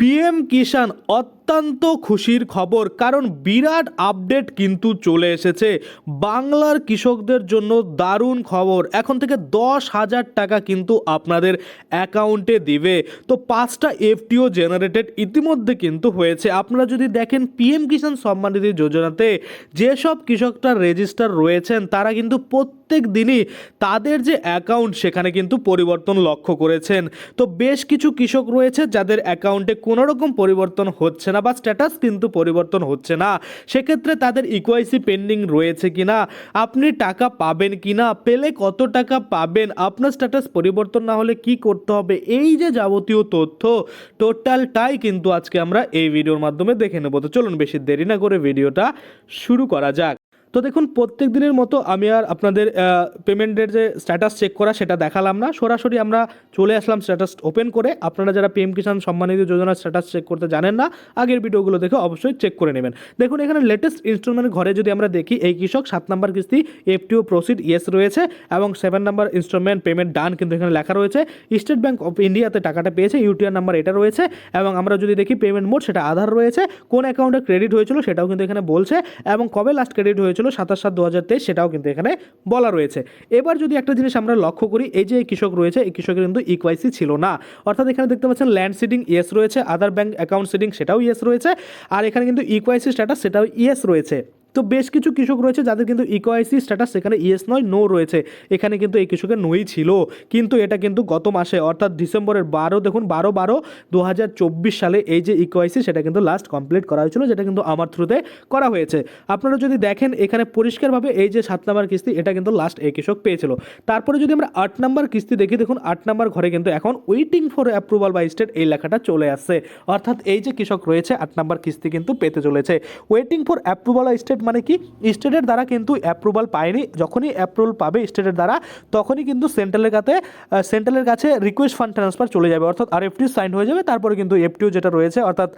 PM কিষাণ অত্যন্ত খুশির খবর, কারণ বিরাট আপডেট কিন্তু চলে এসেছে। বাংলার কৃষকদের জন্য দারুণ খবর। এখন থেকে দশ হাজার টাকা কিন্তু আপনাদের অ্যাকাউন্টে দিবে। তো পাঁচটা এফটিও জেনারেটেড ইতিমধ্যে কিন্তু হয়েছে। আপনারা যদি দেখেন পিএম কিষাণ সম্মান নিধি যোজনাতে যেসব কৃষকরা রেজিস্টার রয়েছেন, তারা কিন্তু প্রত্যেক দিনই তাদের যে অ্যাকাউন্ট, সেখানে কিন্তু পরিবর্তন লক্ষ্য করেছেন। তো বেশ কিছু কৃষক রয়েছে যাদের অ্যাকাউন্টে কোনো রকম পরিবর্তন হচ্ছে না। বা স্ট্যাটাস কিন্তু পরিবর্তন হচ্ছে না। সেক্ষেত্রে তাদের ইকোয়াইসি পেন্ডিং রয়েছে কি না আপনি টাকা পাবেন কি না পেলে কত টাকা পাবেন, আপনার স্ট্যাটাস পরিবর্তন না হলে কি করতে হবে, এই যে যাবতীয় তথ্য টোটালটাই কিন্তু আজকে আমরা এই ভিডিওর মাধ্যমে দেখে নেব। তো চলুন বেশি দেরি না করে ভিডিওটা শুরু করা যাক। তো দেখুন প্রত্যেক দিনের মতো আমি আর আপনাদের পেমেন্টের যে স্ট্যাটাস চেক করা সেটা দেখালাম না। সরাসরি আমরা চলে আসলাম স্ট্যাটাস ওপেন করে। আপনারা যারা পিএম কিষাণ সম্মানিত যোজনার স্ট্যাটাস চেক করতে জানেন না, আগের ভিডিওগুলো দেখে অবশ্যই চেক করে নেবেন। দেখুন, এখানে লেটেস্ট ইনস্টলমেন্ট ঘরে যদি আমরা দেখি, এই কৃষক সাত নাম্বার কিস্তি এফটিও প্রসিড ইয়েস রয়েছে এবং seven number instalment payment done কিন্তু এখানে লেখা রয়েছে। স্টেট ব্যাঙ্ক অফ ইন্ডিয়াতে টাকাটা পেয়েছে, ইউটিআর নাম্বার এটা রয়েছে এবং আমরা যদি দেখি পেমেন্ট মোড সেটা আধার রয়েছে। কোন অ্যাকাউন্টে ক্রেডিট হয়েছিল সেটাও কিন্তু এখানে বলছে এবং কবে লাস্ট ক্রেডিট হয়েছিল সাতাশ সাত দু হাজার তেইশ, সেটাও কিন্তু এখানে বলা রয়েছে। এবার যদি একটা জিনিস আমরা লক্ষ্য করি, এই যে কৃষক রয়েছে, এই কৃষকের কিন্তু ইকোয়াইসি ছিল না। অর্থাৎ এখানে দেখতে পাচ্ছেন ল্যান্ড সিডিং ইয়েস রয়েছে আদার ব্যাঙ্ক অ্যাকাউন্ট সিডিং সেটাও ইয়েস রয়েছে, আর এখানে কিন্তু ইকোয়াইসি স্ট্যাটাস সেটাও ইয়েস রয়েছে। তো বেশ কিছু কৃষক রয়েছে যাদের কিন্তু ইকোআইসি স্ট্যাটাস সেখানে ইয়েস নয় নো রয়েছে। এখানে কিন্তু এই কৃষকের নই ছিল। কিন্তু এটা কিন্তু গত মাসে, অর্থাৎ ডিসেম্বরের বারো, দেখুন, বারো বারো দু সালে এই যে ইকোআইসি সেটা কিন্তু লাস্ট কমপ্লিট করা হয়েছিল, যেটা কিন্তু আমার থ্রুতে করা হয়েছে। আপনারা যদি দেখেন, এখানে পরিষ্কারভাবে এই যে সাত নম্বর কিস্তি, এটা কিন্তু লাস্ট এই কৃষক পেয়েছিল। তারপরে যদি আমরা আট নম্বর কিস্তি দেখি, দেখুন, আট নম্বর ঘরে কিন্তু এখন waiting for approval by state এই লেখাটা চলে আসছে। অর্থাৎ এই যে কৃষক রয়েছে, আট নম্বর কিস্তি কিন্তু পেতে চলেছে। Waiting for approval by state মানে কি? স্টেটের দ্বারা কিন্তু অ্যাপ্রুভাল পায়নি। যখনই অ্যাপ্রুভাল পাবে স্টেটের দ্বারা, তখনই কিন্তু সেন্ট্রালের কাছে সেন্ট্রালের কাছে রিকোয়েস্ট ফান্ড ট্রান্সফার চলে যাবে। অর্থাৎ আর এফটি সাইন হয়ে যাবে, তারপরে কিন্তু এফটিও যেটা রয়েছে, অর্থাৎ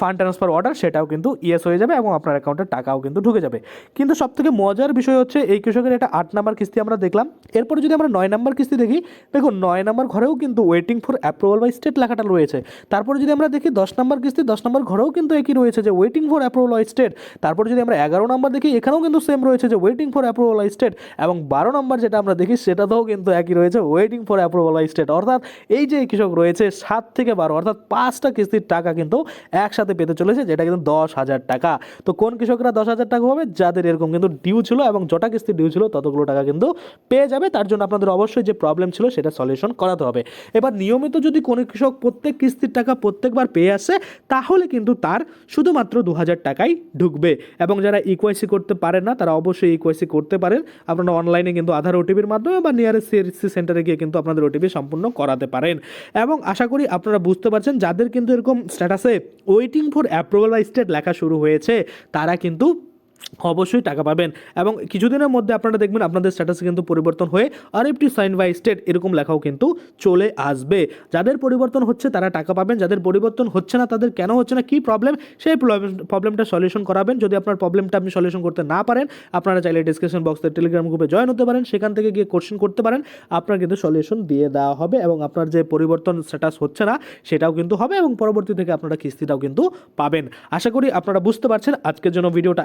ফান্ড ট্রান্সফার অর্ডার সেটাও কিন্তু ইয়েস হয়ে যাবে এবং আপনার অ্যাকাউন্টে টাকাও কিন্তু ঢুকে যাবে। কিন্তু সব থেকে মজার বিষয় হচ্ছে, এই কৃষকের একটা আট নাম্বার কিস্তি আমরা দেখলাম। এরপরে যদি আমরা নয় নাম্বার কিস্তি দেখি, দেখুন, নয় নাম্বার ঘরেও কিন্তু waiting for approval by state লেখাটা রয়েছে। তারপরে যদি আমরা দেখি, দশ নাম্বার কিস্তি, দশ নাম্বার ঘরেও কিন্তু একই রয়েছে যে waiting for approval by state তারপরে যদি আমরা এগারো নাম্বার দেখি, এখানেও কিন্তু সেম রয়েছে যে ওয়েটিং ফর অ্যাপ্রুভাল স্টেট এবং বারো নাম্বার যেটা আমরা দেখি, সেটাতেও কিন্তু একই রয়েছে ওয়েটিং ফর অ্যাপ্রুভাল স্টেট অর্থাৎ এই যে কৃষক রয়েছে, সাত থেকে বারো, অর্থাৎ পাঁচটা কিস্তির টাকা কিন্তু একসাথে পেতে চলেছে, যেটা কিন্তু দশ হাজার টাকা। তো কোন কৃষকরা দশ হাজার টাকা পাবে? যাদের এরকম কিন্তু ডিউ ছিল এবং যটা কিস্তি ডিউ ছিল, ততগুলো টাকা কিন্তু পেয়ে যাবে। তার জন্য আপনাদের অবশ্যই যে প্রবলেম ছিল, সেটা সলিউশন করাতে হবে। এবার নিয়মিত যদি কোনো কৃষক প্রত্যেক কিস্তির টাকা প্রত্যেকবার পেয়ে আসে, তাহলে কিন্তু তার শুধুমাত্র দু হাজার টাকাই ঢুকবে। এবং যারা ইকোয়াইসি করতে পারেন না, তারা অবশ্যই ইকোয়াইসি করতে পারেন। আপনারা অনলাইনে কিন্তু আধার ওটিপির মাধ্যমে বা নিয়ারেস্ট সিএসসি সেন্টারে গিয়ে কিন্তু আপনাদের ওটিপি সম্পূর্ণ করাতে পারেন। এবং আশা করি আপনারা বুঝতে পারছেন, যাদের কিন্তু এরকম স্ট্যাটাসে waiting for approval by state লেখা শুরু হয়েছে, তারা কিন্তু অবশ্যই টাকা পাবেন এবং কিছুদিনের মধ্যে আপনারা দেখবেন আপনাদের স্ট্যাটাসে কিন্তু পরিবর্তন হয়ে আর একটি সাইন বাই স্টেট এরকম লেখাও কিন্তু চলে আসবে। যাদের পরিবর্তন হচ্ছে তারা টাকা পাবেন, যাদের পরিবর্তন হচ্ছে না তাদের কেন হচ্ছে না, কী প্রবলেম সেই প্রবলেমটা সলিউশন করাবেন। যদি আপনার প্রবলেমটা আপনি সলিউশন করতে না পারেন, আপনারা চাইলে ডিসক্রিপশন বক্সে টেলিগ্রাম গ্রুপে জয়েন হতে পারেন, সেখান থেকে গিয়ে কোশ্চেন করতে পারেন, আপনার কিন্তু সলিউশন দিয়ে দেওয়া হবে এবং আপনার যে পরিবর্তন স্ট্যাটাস হচ্ছে না, সেটাও কিন্তু হবে এবং পরবর্তী থেকে আপনারা কিস্তিটাও কিন্তু পাবেন। আশা করি আপনারা বুঝতে পারছেন। আজকের জন্য ভিডিওটা